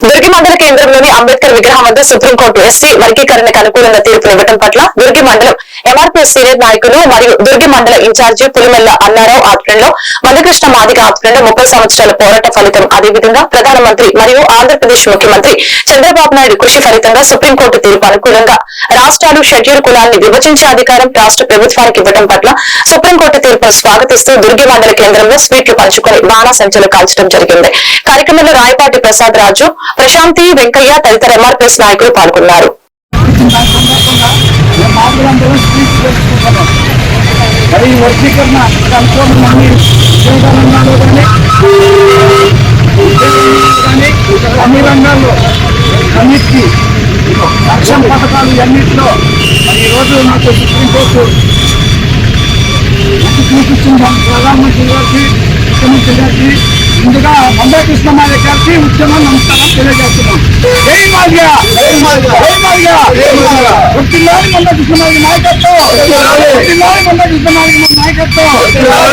దుర్గి మండల కేంద్రంలోని అంబేద్కర్ విగ్రహం వద్ద సుప్రీంకోర్టు ఎస్సీ వర్గీకరణకు అనుకూలంగా తీర్పు ఇవ్వడం పట్ల దుర్గి మండలం ఎంఆర్పీఎస్ సీనియర్ నాయకులు మరియు దుర్గి మండల ఇన్ఛార్జి పులిమెల్ల అన్నారావు ఆధ్వర్యంలో మందకృష్ణ మాదిగ ఆధ్వర్యంలో ముప్పై సంవత్సరాల పోరాట ఫలితం అదేవిధంగా ప్రధానమంత్రి మరియు ఆంధ్రప్రదేశ్ ముఖ్యమంత్రి చంద్రబాబు నాయుడు కృషి ఫలితంగా సుప్రీంకోర్టు తీర్పు అనుకూలంగా రాష్ట్రాలు షెడ్యూల్ కులాన్ని విభజించే అధికారం రాష్ట్ర ప్రభుత్వానికి ఇవ్వడం పట్ల సుప్రీంకోర్టు తీర్పును స్వాగతిస్తూ దుర్గి మండల కేంద్రంలో స్వీట్లు పంచుకొని బాణాసంచలు కాల్చడం జరిగింది. కార్యక్రమంలో రాయపాటి ప్రసాద్ రాజు ప్రశాంతి వెంకయ్య తదితర ఎంఆర్పీఎస్ నాయకులు పాల్గొన్నారు. వర్గీకరణ సంక్షోభం కానీ ఉద్యోగంలో కానీ అన్ని రంగాల్లో అన్నిటికీ సంక్షేమ పథకాలు అన్నింటిలో ఈరోజు నాకు సుప్రీంకోర్టు మంచి చూపించింది ప్రధానమంత్రి గారికి ముఖ్యమంత్రి గారికి ముందుగా మందా కృష్ణమాయ గారికి ఉద్యమం నమస్కారం తెలియజేస్తున్నాం. జై మాల్యా! జై మాల్యా! జై మాల్యా! వృత్తిలోని మందా కృష్ణమాయ నాయకత్వం వృత్తిలోని మందా కృష్ణమాయ నాయకత్వం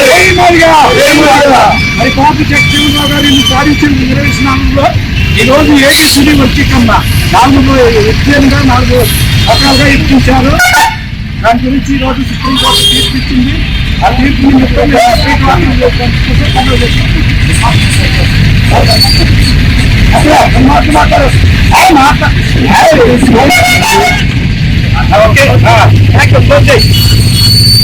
జై మాల్యా జై మాల్యా మరి కాపీ జగన్మోహన్ గారు సాధించిన నిర్వహించినాలో ఈ రోజు ఏబిసిడి వర్గీకరణ నాలుగు విద్యంగా నాలుగు రకాలుగా ఇప్పించారు దాని గురించి ఈ రోజు సుప్రీంకోర్టు తీర్పు ఇచ్చింది ఆ తీర్పు ఓకే